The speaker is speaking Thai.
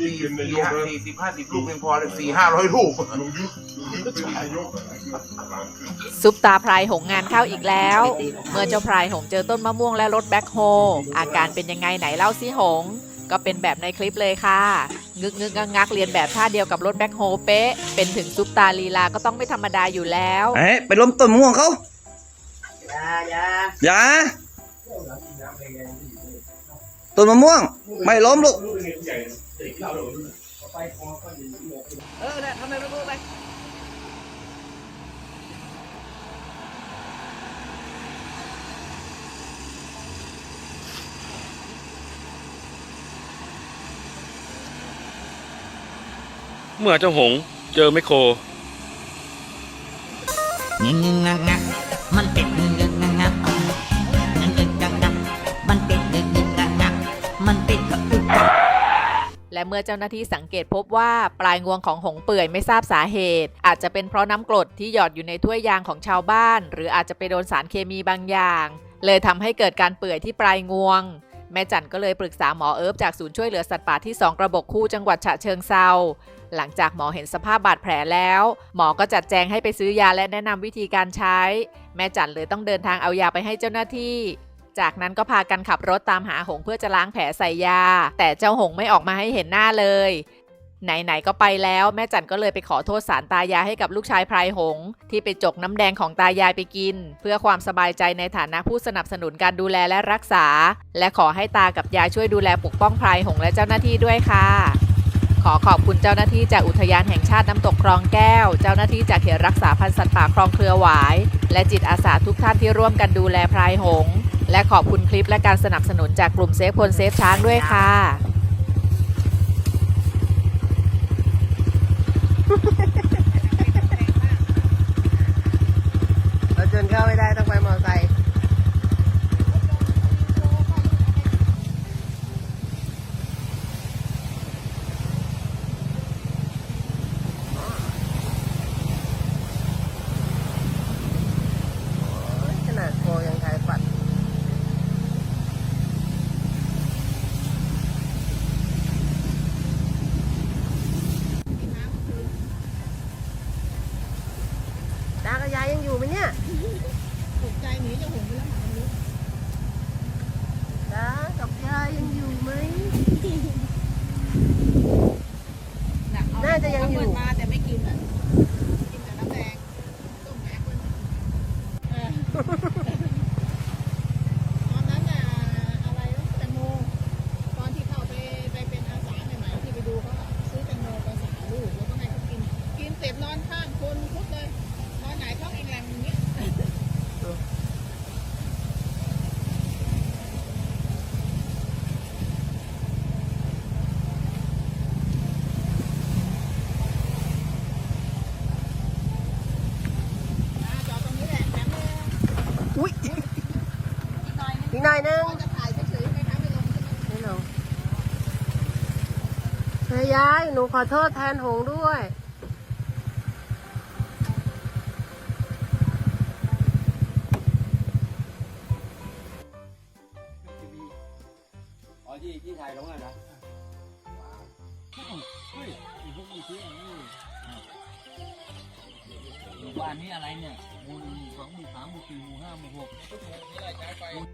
ยิ่งสี่เป็นนายสี่กห้านะสี่สิบห้าสิบลูกเป็นพอเลยสี่ห้าร้อยลูกลุงยุทธลุงยุทธเป็นนายกซุปตาพรายหงงานเข้าอีกแล้ว เมื่อเจ้าพรายหงเจอต้นมะม่วงและรถแบ็คโฮอาการเป็นยังไงไหนเล่าสิหง ก็เป็นแบบในคลิปเลยค่ะ งึกงึกงักงักเรียนแบบท่าเดียวกับรถแบ็คโฮเป๊ะ เป็นถึงซุปตาลีลาก็ต้องไม่ธรรมดาอยู่แล้วเอ้ยไปล้มต้นมะม่วงเขาอย่าอย่าอย่าต้นมะม่วง ไม่ล้มลูก เออเนี่ยทำไมไม่พูดไปเมื่อเจ้าหงเจอไมโครงึงงึงงักงัก และเมื่อเจ้าหน้าที่สังเกตพบว่าปลายงวงของหงเปื่อยไม่ทราบสาเหตุ อาจจะเป็นเพราะน้ำกรดที่หยอดอยู่ในถ้วยยางของชาวบ้าน หรืออาจจะไปโดนสารเคมีบางอย่าง เลยทำให้เกิดการเปื่อยที่ปลายงวง แม่จันก็เลยปรึกษาหมอเอิบจากศูนย์ช่วยเหลือสัตว์ป่าที่2กระบอกคู่จังหวัดฉะเชิงเซาหลังจากหมอเห็นสภาพบาดแผลแล้ว หมอก็จัดแจงให้ไปซื้อยาและแนะนำวิธีการใช้ แม่จันเลยต้องเดินทางเอายาไปให้เจ้าหน้าที่ จากนั้นก็พากันขับรถตามหาหงเพื่อจะล้างแผลใส่ยา แต่เจ้าหงไม่ออกมาให้เห็นหน้าเลย ไหนๆก็ไปแล้วแม่จันก็เลยไปขอโทษสารตายายให้กับลูกชายพรายหง ที่ไปจกน้ำแดงของตายายไปกิน เพื่อความสบายใจในฐานะผู้สนับสนุนการดูแลและรักษา และขอให้ตากับยายช่วยดูแลปกป้องพรายหงและเจ้าหน้าที่ด้วยค่ะขอขอบคุณเจ้าหน้าที่จากอุทยานแห่งชาติน้ำตกคลองแก้ว เจ้าหน้าที่จากเขตรักษาพันธุ์สัตว์ป่าคลองเครือหวาย และจิตอาสาทุกท่านที่ร่วมกันดูแลพรายหง และขอบคุณคลิปและการสนับสนุนจากกลุ่มเซฟคนเซฟช้างด้วยค่ะ เราจนเข้าไม่ได้ต้องไปมอเตอร์ไซค์ ขนาดโคยังขายปัด ตากับยายยังอยู่ไหมเนี่ยถูกใจหนีจะหงไปแล้วตากับยายยังอยู่ไหม น่าจะยังอยู่ มาแต่ไม่กินอะ กินแต่น้ำแดงต้มแอปเปิ้ลเออตอนนั้นน่ะอะไรวะแตงโมตอนที่เข้าไปไปเป็นอาสาใหม่ๆที่ไปดูเขาอะซื้อแตงโมไปสามลูกแล้วก็ให้เขากิน กินเสร็จนอนข้างคนพุดเลย นอนไหนท้องเองแรงอย่างเงี้ย อ่าจอดตรงนี้แหละแถมเลย อุ้ยอีกหน่อยนึงอีกหน่อยนึงเราจะถ่ายยๆไม่ลงใช่ไหมไม่ลงเฮ้ยยายหนูขอโทษแทนหงด้วย อ๋อที่ที่ถ่ายลงอะนะเฮ้ยอ้พวกนี้ที่ มู่บ้านนี้อะไรเนี่ยหมู่หนึ่งหมู่สองหมู่สามหมู่สี่หมู่ห้าหมู่หกหมู่